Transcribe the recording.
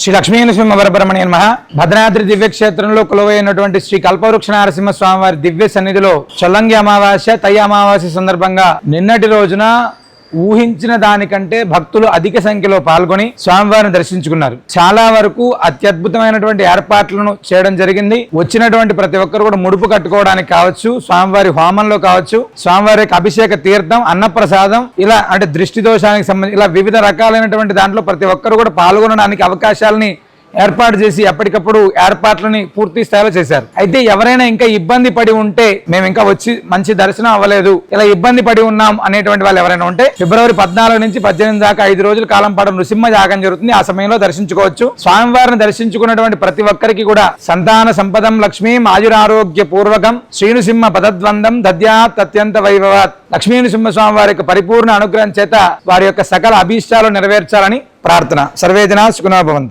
శ్రీ లక్ష్మీనరసింహ వరబ్రహ్మణ్య నమ. భద్రాద్రి దివ్యక్షేత్రంలో కొలువైనటువంటి శ్రీ కల్పవృక్ష నరసింహ స్వామి వారి దివ్య సన్నిధిలో చల్లంగి అమావాస్య తయ్య అమావాస్య సందర్భంగా నిన్నటి రోజున ఊహించిన దానికంటే భక్తులు అధిక సంఖ్యలో పాల్గొని స్వామివారిని దర్శించుకున్నారు. చాలా వరకు అత్యద్భుతమైనటువంటి ఏర్పాట్లను చేయడం జరిగింది. వచ్చినటువంటి ప్రతి ఒక్కరు కూడా ముడుపు కట్టుకోవడానికి కావచ్చు స్వామివారి హోమంలో కావచ్చు స్వామివారి యొక్క అభిషేక తీర్థం అన్నప్రసాదం ఇలా అంటే దృష్టి దోషానికి సంబంధించి ఇలా వివిధ రకాలైనటువంటి దాంట్లో ప్రతి ఒక్కరు కూడా పాల్గొనడానికి అవకాశాలని ఏర్పాటు చేసి ఎప్పటికప్పుడు ఏర్పాట్లని పూర్తి స్థాయిలో చేశారు. అయితే ఎవరైనా ఇంకా ఇబ్బంది పడి ఉంటే మేము ఇంకా వచ్చి మంచి దర్శనం అవ్వలేదు. ఇలా ఇబ్బంది పడి ఉన్నాం అనేటువంటి వాళ్ళు ఎవరైనా ఉంటే ఫిబ్రవరి పద్నాలుగు నుంచి పద్దెనిమిది దాకా ఐదు రోజుల కాలం పాటు నృసింహ యాగం జరుగుతుంది. ఆ సమయంలో దర్శించుకోవచ్చు. స్వామివారిని దర్శించుకున్నటువంటి ప్రతి ఒక్కరికి కూడా సంతాన సంపదం లక్ష్మీ ఆయురారోగ్య పూర్వకం శ్రీనుసింహ పదద్వందం దద్యాత్ అత్యంత వైభవాత్. లక్ష్మీ నృసింహ స్వామి వారి యొక్క పరిపూర్ణ అనుగ్రహం చేత వారి యొక్క సకల అభీష్టాలు నెరవేర్చాలని ప్రార్థన. సర్వేజన సుఖనాభవంతు